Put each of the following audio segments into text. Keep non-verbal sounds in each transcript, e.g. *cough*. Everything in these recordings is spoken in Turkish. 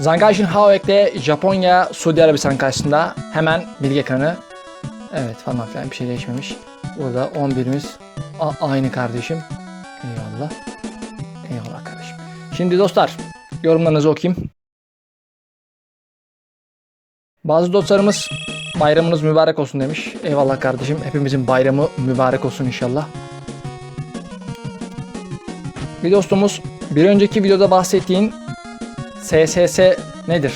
Zangajin Haoek'te Japonya, Suudi Arabistan karşısında hemen bilgi ekranı. Evet falan filan bir şey değişmemiş. Burada 11'imiz a- aynı kardeşim. Eyvallah. Eyvallah kardeşim. Şimdi dostlar yorumlarınızı okuyayım. Bazı dostlarımız bayramınız mübarek olsun demiş. Eyvallah kardeşim. Hepimizin bayramı mübarek olsun inşallah. Bir dostumuz bir önceki videoda bahsettiğin SSS nedir?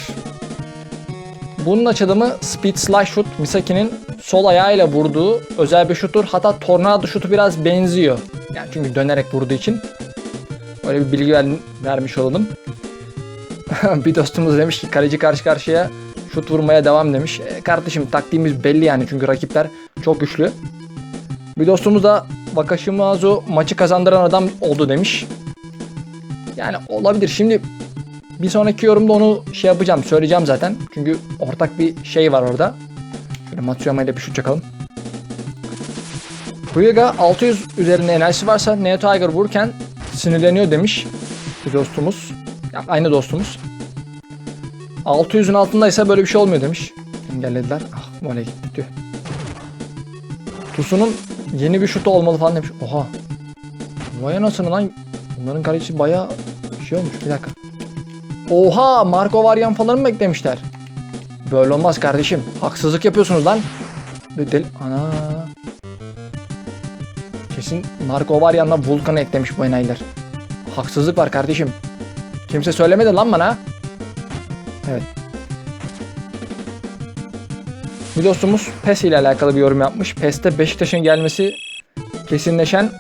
Bunun açılımı Speed Slash Shoot Misaki'nin sol ayağıyla vurduğu özel bir şutur. Hatta tornado şutu biraz benziyor. Yani çünkü dönerek vurduğu için. Öyle bir bilgi ver- vermiş olalım. *laughs* bir dostumuz demiş ki kaleci karşı karşıya şut vurmaya devam demiş. E, kardeşim taktiğimiz belli yani çünkü rakipler çok güçlü. Bir dostumuz da Wakashimazu maçı kazandıran adam oldu demiş. Yani olabilir. Şimdi bir sonraki yorumda onu şey yapacağım, söyleyeceğim zaten. Çünkü ortak bir şey var orada. Şöyle Matsuyama ile bir şut çakalım. Huyuga 600 üzerinde enerjisi varsa Neo Tiger vururken sinirleniyor demiş bir dostumuz. Ya, aynı dostumuz. 600'ün altındaysa böyle bir şey olmuyor demiş. Engellediler. Ah voley gitti. Tusu'nun yeni bir şutu olmalı falan demiş. Oha. Vay anasını lan. Bunların kalecisi bayağı şey olmuş. Bir dakika. Oha Marco Varyan falan mı eklemişler? Böyle olmaz kardeşim. Haksızlık yapıyorsunuz lan. Del Ana. Kesin Marco Varyan'la Vulkan'ı eklemiş bu enayiler. Haksızlık var kardeşim. Kimse söylemedi lan bana. Evet. Bir dostumuz PES ile alakalı bir yorum yapmış. PES'te Beşiktaş'ın gelmesi kesinleşen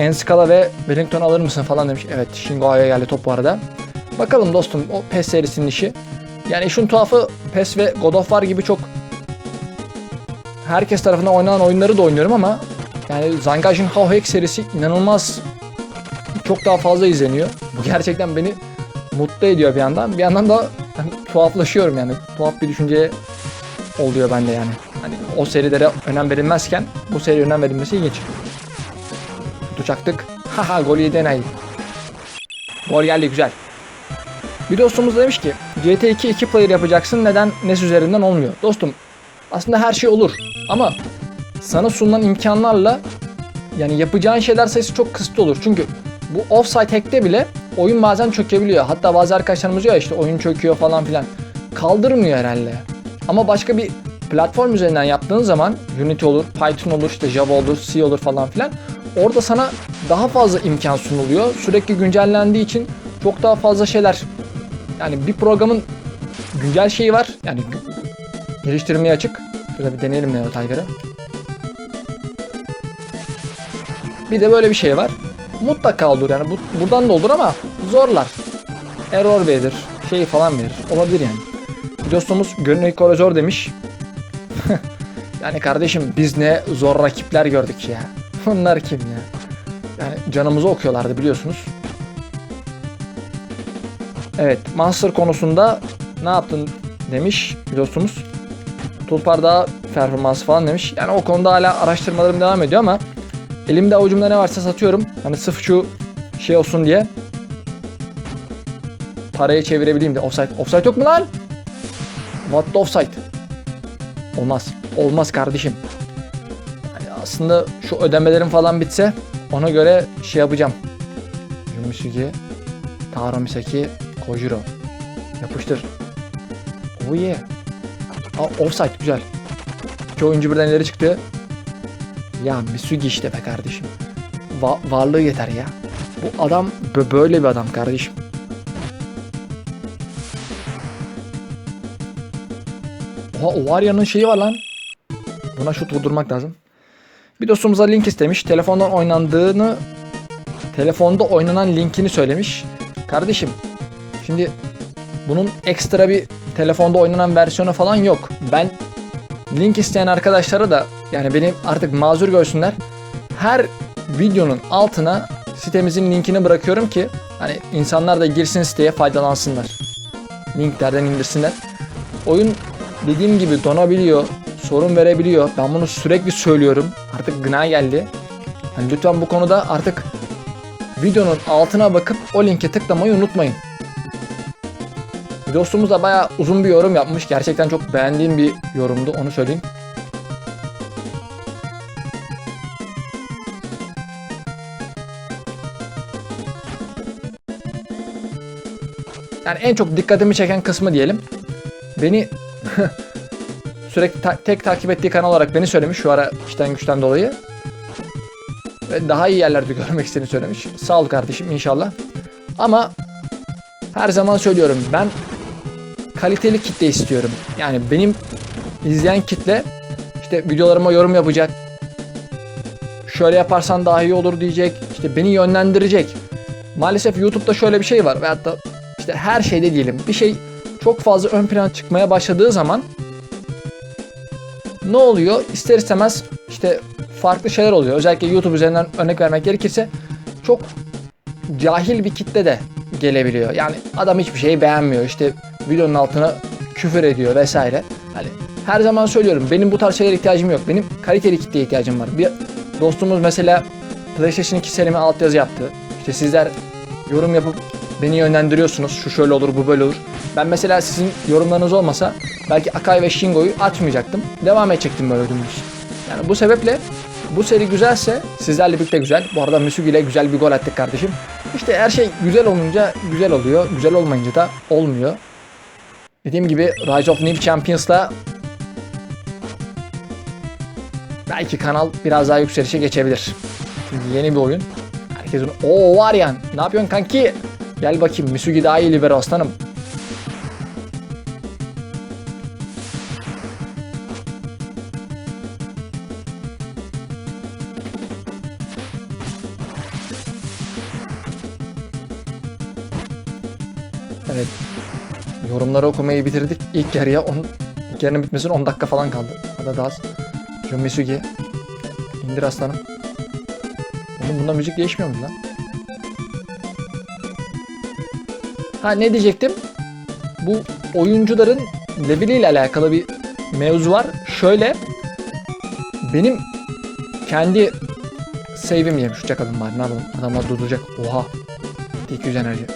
Enskala ve Wellington alır mısın falan demiş. Evet Shingo Ao'ya geldi top bu arada. Bakalım dostum o PES serisinin işi. Yani işin tuhafı PES ve God of War gibi çok herkes tarafından oynanan oyunları da oynuyorum ama yani Zangajin Haohek serisi inanılmaz çok daha fazla izleniyor. Bu gerçekten beni mutlu ediyor bir yandan. Bir yandan da hani, tuhaflaşıyorum yani. Tuhaf bir düşünceye oluyor bende yani. Hani o serilere önem verilmezken bu seriye önem verilmesi ilginç. Şutu çaktık. Haha gol yedi enayi. Gol geldi güzel. Bir dostumuz demiş ki GT2 2 player yapacaksın neden NES üzerinden olmuyor? Dostum aslında her şey olur ama sana sunulan imkanlarla yani yapacağın şeyler sayısı çok kısıtlı olur. Çünkü bu offside hack'te bile oyun bazen çökebiliyor. Hatta bazı arkadaşlarımız diyor ya işte oyun çöküyor falan filan. Kaldırmıyor herhalde. Ama başka bir platform üzerinden yaptığın zaman Unity olur, Python olur, işte Java olur, C olur falan filan. Orada sana daha fazla imkan sunuluyor. Sürekli güncellendiği için çok daha fazla şeyler. Yani bir programın güncel şeyi var. Yani geliştirmeye açık. Şöyle bir deneyelim Neo Tiger'ı. Bir de böyle bir şey var. Mutlaka olur yani. Bu, buradan da olur ama zorlar. Error verir. Şey falan verir. Olabilir yani. Dostumuz gönül koridor demiş. *laughs* yani kardeşim biz ne zor rakipler gördük ya. *laughs* Bunlar kim ya? Yani canımızı okuyorlardı biliyorsunuz. Evet, Monster konusunda ne yaptın demiş dostumuz. Tulpar daha performansı falan demiş. Yani o konuda hala araştırmalarım devam ediyor ama elimde avucumda ne varsa satıyorum. Hani sırf şu şey olsun diye. Parayı çevirebileyim de. Offside. Offside yok mu lan? What the offside? Olmaz. Olmaz kardeşim. Yani aslında şu ödemelerim falan bitse ona göre şey yapacağım. Yumisugi, Taro Misaki, Kojiro. Yapıştır. Oh yeah. Aa, offside güzel. İki oyuncu birden ileri çıktı. Ya Misugi işte be kardeşim. Va- varlığı yeter ya. Bu adam bö- böyle bir adam kardeşim. Oha Ovarya'nın şeyi var lan. Buna şut vurdurmak lazım. Bir dostumuza link istemiş. Telefondan oynandığını telefonda oynanan linkini söylemiş. Kardeşim şimdi bunun ekstra bir telefonda oynanan versiyonu falan yok. Ben link isteyen arkadaşlara da yani beni artık mazur görsünler. Her videonun altına sitemizin linkini bırakıyorum ki hani insanlar da girsin siteye faydalansınlar. Linklerden indirsinler. Oyun dediğim gibi donabiliyor, sorun verebiliyor. Ben bunu sürekli söylüyorum. Artık gına geldi. Hani lütfen bu konuda artık videonun altına bakıp o linke tıklamayı unutmayın. Dostumuz da bayağı uzun bir yorum yapmış. Gerçekten çok beğendiğim bir yorumdu onu söyleyeyim. Yani en çok dikkatimi çeken kısmı diyelim. Beni *laughs* sürekli ta- tek takip ettiği kanal olarak beni söylemiş şu ara işten güçten dolayı. Ve daha iyi yerlerde *laughs* görmek istediğini söylemiş. Sağ ol kardeşim inşallah. Ama her zaman söylüyorum ben kaliteli kitle istiyorum. Yani benim izleyen kitle işte videolarıma yorum yapacak. Şöyle yaparsan daha iyi olur diyecek. İşte beni yönlendirecek. Maalesef YouTube'da şöyle bir şey var. Veyahut da işte her şeyde diyelim. Bir şey çok fazla ön plana çıkmaya başladığı zaman ne oluyor? İster istemez işte farklı şeyler oluyor. Özellikle YouTube üzerinden örnek vermek gerekirse çok cahil bir kitle de gelebiliyor. Yani adam hiçbir şeyi beğenmiyor. İşte videonun altına küfür ediyor vesaire. Hani her zaman söylüyorum benim bu tarz şeylere ihtiyacım yok. Benim kaliteli kitleye ihtiyacım var. Bir dostumuz mesela PlayStation 2 serimi altyazı yaptı. İşte sizler yorum yapıp beni yönlendiriyorsunuz. Şu şöyle olur, bu böyle olur. Ben mesela sizin yorumlarınız olmasa belki Akai ve Shingo'yu açmayacaktım. Devam edecektim böyle dümdüz. Yani bu sebeple bu seri güzelse sizlerle birlikte güzel. Bu arada Müsüg ile güzel bir gol attık kardeşim. İşte her şey güzel olunca güzel oluyor. Güzel olmayınca da olmuyor. Dediğim gibi Rise of New Champions'la belki kanal biraz daha yükselişe geçebilir. Yeni bir oyun. Herkesin o var ya ne yapıyorsun kanki? Gel bakayım Misugi daha iyi libero aslanım. Evet. Yorumları okumayı bitirdik. İlk yarıya 10 ilk yarının bitmesine 10 dakika falan kaldı. Hadi daha az. Jun Misugi. İndir aslanım. Oğlum bunda müzik değişmiyor mu lan? Ha ne diyecektim? Bu oyuncuların leveliyle alakalı bir mevzu var. Şöyle benim kendi save'im yemiş. Çakalım bari ne yapalım? Adamlar durduracak. Oha. 200 enerji.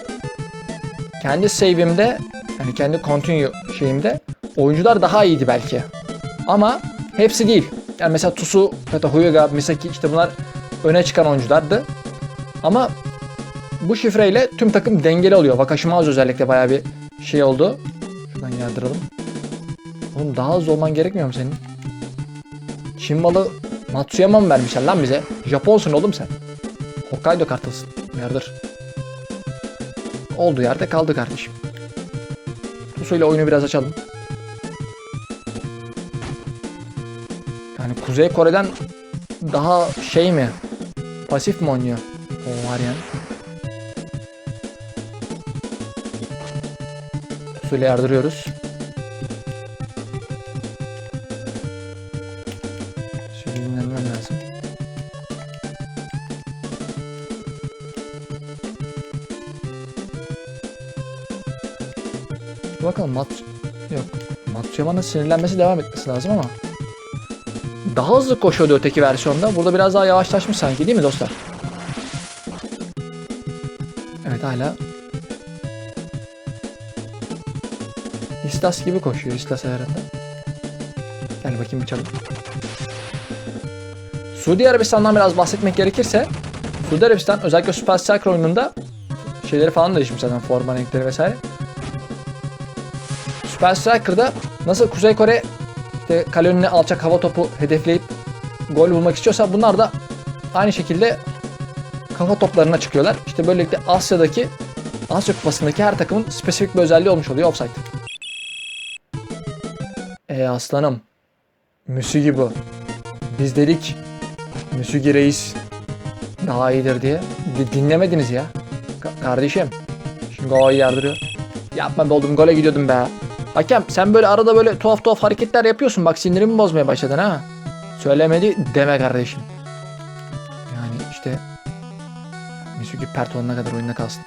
Kendi save'imde yani kendi continue şeyimde oyuncular daha iyiydi belki. Ama hepsi değil. Yani mesela Tusu, hatta Huyuga, Misaki işte bunlar öne çıkan oyunculardı. Ama bu şifreyle tüm takım dengeli oluyor. Wakashimazu özellikle bayağı bir şey oldu. Şuradan yardıralım. Oğlum daha hızlı olman gerekmiyor mu senin? Çin malı Matsuyama mı vermişler lan bize? Japonsun oğlum sen. Hokkaido kartalısın. Yardır. Olduğu yerde kaldı kardeşim. Tusu ile oyunu biraz açalım. Yani Kuzey Kore'den daha şey mi? Pasif mi oynuyor? O var yani. Suyla yardırıyoruz. Şimdi dinlenmem lazım. Bakalım Mat... Yok. Matsuyama'nın sinirlenmesi devam etmesi lazım ama. Daha hızlı koşuyordu öteki versiyonda. Burada biraz daha yavaşlaşmış sanki değil mi dostlar? Evet hala İstas gibi koşuyor İstas ayarında. Gel bakayım bir çalın. Suudi Arabistan'dan biraz bahsetmek gerekirse Suudi Arabistan özellikle Super Striker oyununda şeyleri falan değişmiş zaten forma renkleri vesaire. Super Striker'da nasıl Kuzey Kore işte kale önüne alçak hava topu hedefleyip gol bulmak istiyorsa bunlar da aynı şekilde kafa toplarına çıkıyorlar. İşte böylelikle Asya'daki Asya Kupası'ndaki her takımın spesifik bir özelliği olmuş oluyor offside. E aslanım. Müsügi bu. Biz dedik Müsügi reis daha iyidir diye. Di- dinlemediniz ya. Ka- kardeşim. Şimdi o yardırıyor. Yapma be oğlum gole gidiyordum be. Hakem sen böyle arada böyle tuhaf tuhaf hareketler yapıyorsun. Bak sinirimi bozmaya başladın ha. Söylemedi deme kardeşim. Yani işte Müsügi pert olana kadar oyunda kalsın.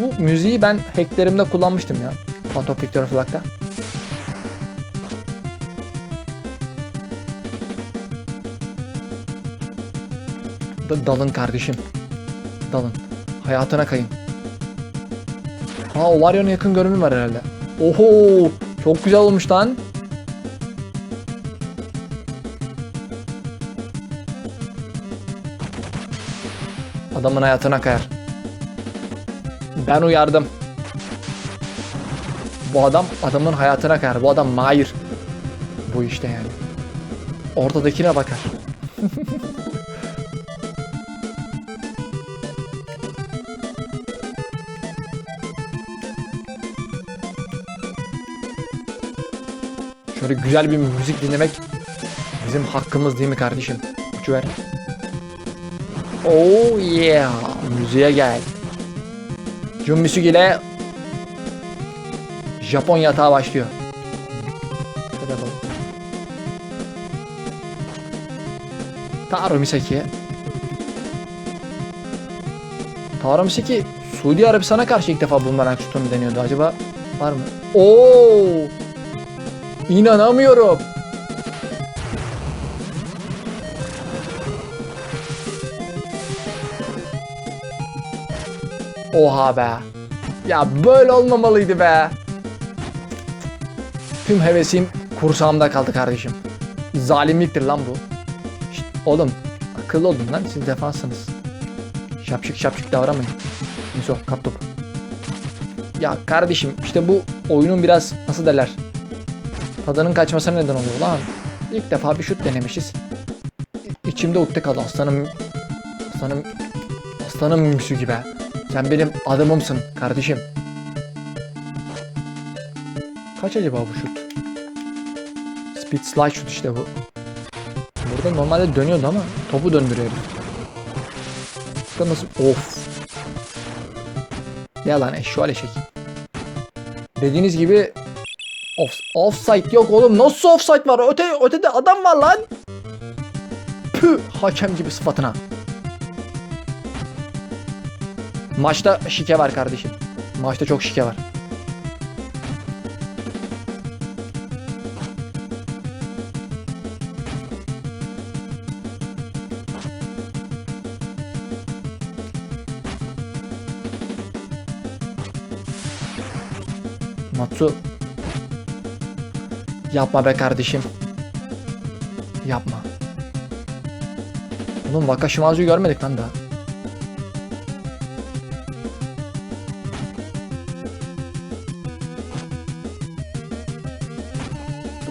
bu müziği ben hacklerimde kullanmıştım ya. Phantom Victor Flag'da. Dalın kardeşim. Dalın. Hayatına kayın. Ha Ovarion'un yakın görünümü var herhalde. Oho! Çok güzel olmuş lan. Adamın hayatına kayar. Ben uyardım. Bu adam adamın hayatına kayar. Bu adam mahir. Bu işte yani. Ortadakine bakar. Şöyle güzel bir müzik dinlemek bizim hakkımız değil mi kardeşim? Uçu ver. Oh yeah. Müziğe gel. Jun Misuk ile Japon yatağı başlıyor. Hadi bakalım. Taro Misaki. Taro Misaki Suudi Arabistan'a karşı ilk defa bumerang şutunu deniyordu. Acaba var mı? Oo! İnanamıyorum. Oha be. Ya böyle olmamalıydı be. Tüm hevesim kursağımda kaldı kardeşim. Zalimliktir lan bu. Şşt, oğlum akıllı olun lan siz defanssınız. Şapşık şapşık davranmayın. Neyse kap topu. Ya kardeşim işte bu oyunun biraz nasıl derler tadının kaçmasına neden oluyor lan. İlk defa bir şut denemişiz. İçimde ukde kaldı aslanım. Aslanım. Aslanım müsü gibi. Sen benim adamımsın kardeşim. Kaç acaba bu şut? Speed slide şut işte bu. Burada normalde dönüyordu ama topu döndürüyor. Bakın nasıl... Of. Ya lan eşşual eşek. Dediğiniz gibi Off, offside yok oğlum. Nasıl offside var? Öte, ötede adam var lan. Püh hakem gibi sıfatına. Maçta şike var kardeşim. Maçta çok şike var. Matsu Yapma be kardeşim. Yapma. Oğlum Wakashimazu'yu görmedik lan daha.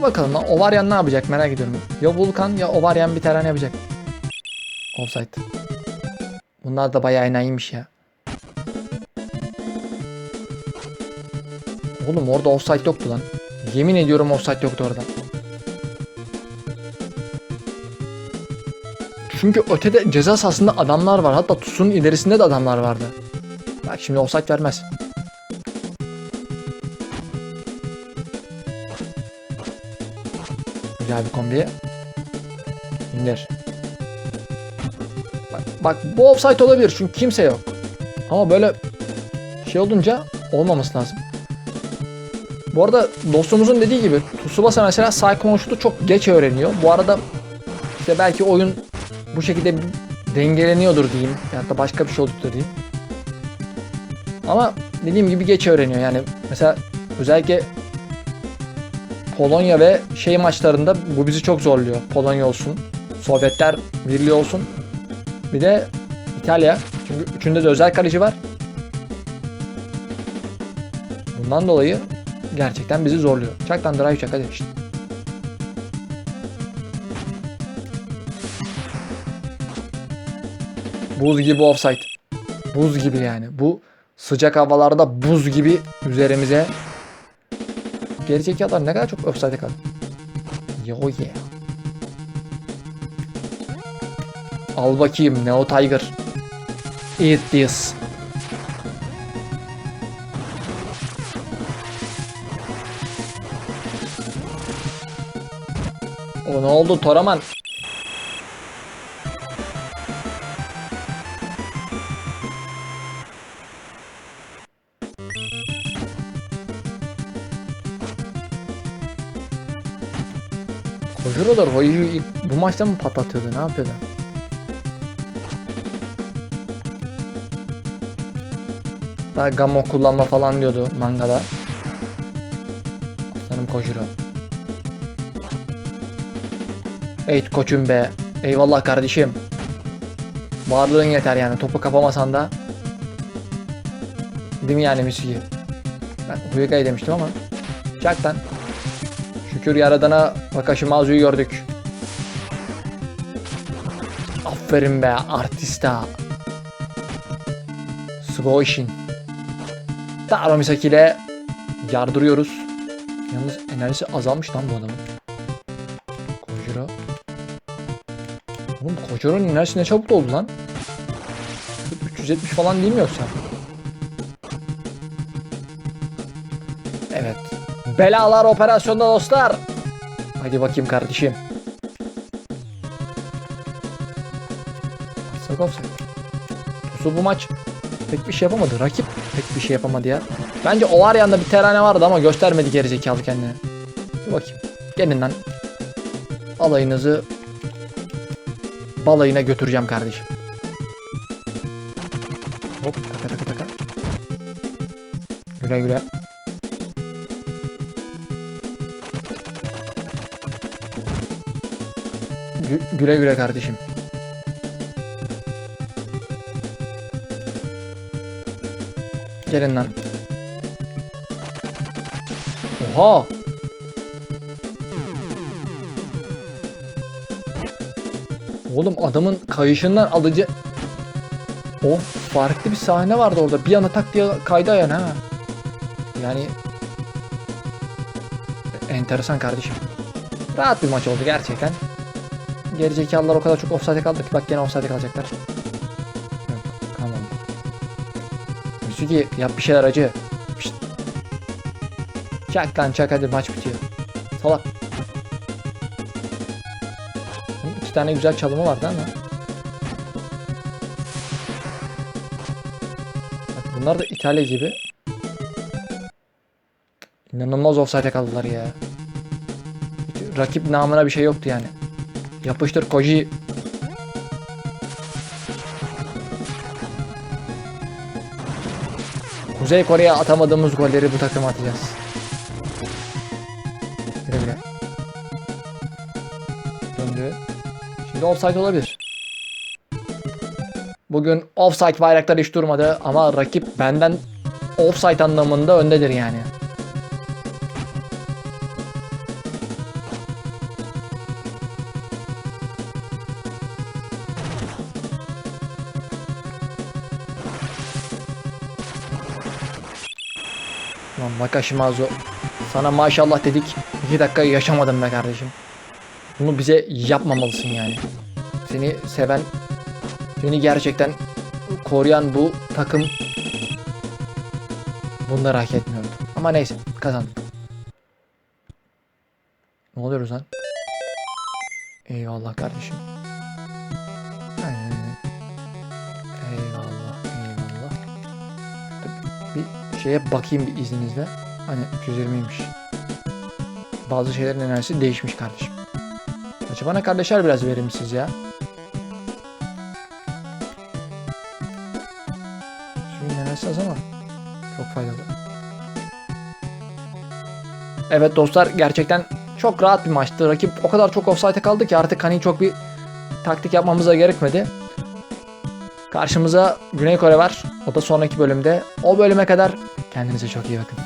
Bakalım lan Ovaryan ne yapacak merak ediyorum. Ya Vulkan ya Ovaryan bir tane yapacak. Offside. Bunlar da bayağı enayiymiş ya. Oğlum orada offside yoktu lan. Yemin ediyorum offside yoktu orada. Çünkü ötede ceza sahasında adamlar var. Hatta Tusun'un ilerisinde de adamlar vardı. Bak şimdi offside vermez. Güzel bir kombi. İndir. Bak, bak bu offside olabilir çünkü kimse yok. Ama böyle şey olunca olmaması lazım. Bu arada dostumuzun dediği gibi Tsubasa mesela Psycho şutu çok geç öğreniyor. Bu arada işte belki oyun bu şekilde dengeleniyordur diyeyim. Ya da başka bir şey oldu diyeyim. Ama dediğim gibi geç öğreniyor yani. Mesela özellikle Polonya ve şey maçlarında bu bizi çok zorluyor. Polonya olsun, Sovyetler Birliği olsun. Bir de İtalya. Çünkü üçünde de özel kaleci var. Bundan dolayı gerçekten bizi zorluyor. Çak lan drive çak. Buz gibi offside. Buz gibi yani. Bu sıcak havalarda buz gibi üzerimize Gerizekalılar ne kadar çok offside'e kaldı. Yo yeah. Al bakayım Neo Tiger. Eat this. O ne oldu Toraman? Hocalar hoyu bu maçta mı patlatıyordu ne yapıyordu? Daha gamma kullanma falan diyordu mangada. Aslanım Kojiro. Eyt koçum be. Eyvallah kardeşim. Varlığın yeter yani. Topu kapamasan da. Değil mi yani Misugi? Ben Huyuka'yı demiştim ama. Çak. Şükür yaradana Wakashimazu'yu gördük. Aferin be artista. Sugoishin. Taro Misaki ile yardırıyoruz. Yalnız enerjisi azalmış lan bu adamın. Kojiro. Oğlum Kojiro'nun enerjisi ne çabuk doldu lan. 370 falan değil mi yoksa? Belalar operasyonda dostlar. Hadi bakayım kardeşim. Offside offside. Tosu bu maç pek bir şey yapamadı. Rakip pek bir şey yapamadı ya. Bence o var yanında bir terane vardı ama göstermedi gerizekalı kendini. Dur bakayım. Gelin lan. Alayınızı balayına götüreceğim kardeşim. Hop taka taka taka. Güle güle. Gü- güle güle kardeşim. Gelin lan. Oha. Oğlum adamın kayışından alıcı... Of farklı bir sahne vardı orada. Bir anda tak diye kaydı ayağına ha. Yani... Enteresan kardeşim. Rahat bir maç oldu gerçekten. Gerizekalılar o kadar çok offside'e kaldı ki bak gene offside'e kalacaklar. Yok kalmadı. Misugi yap bir şeyler acı. Pişt. Çak lan çak hadi maç bitiyor. Salak. İki tane güzel çalımı vardı ama. Bak bunlar da İtalya gibi. İnanılmaz offside'e kaldılar ya. Rakip namına bir şey yoktu yani. Yapıştır Koji. Kuzey Kore'ye atamadığımız golleri bu takıma atacağız. Güle. Döndü. Şimdi offside olabilir. Bugün offside bayraklar hiç durmadı ama rakip benden offside anlamında öndedir yani. Lan Wakashimazu sana maşallah dedik 2 dakika yaşamadın be kardeşim. Bunu bize yapmamalısın yani. Seni seven, seni gerçekten koruyan bu takım bunları hak etmiyordu. Ama neyse kazandık. Ne oluyoruz lan? Eyvallah kardeşim. Şeye bakayım bir izninizle. Hani 320'ymiş. Bazı şeylerin enerjisi değişmiş kardeşim. Acaba ne kardeşler biraz verimsiz ya. Suyun enerjisi az ama çok faydalı. Evet dostlar gerçekten çok rahat bir maçtı. Rakip o kadar çok offside'e kaldı ki artık hani çok bir taktik yapmamıza gerekmedi. Karşımıza Güney Kore var. O da sonraki bölümde. O bölüme kadar kendinize çok iyi bakın.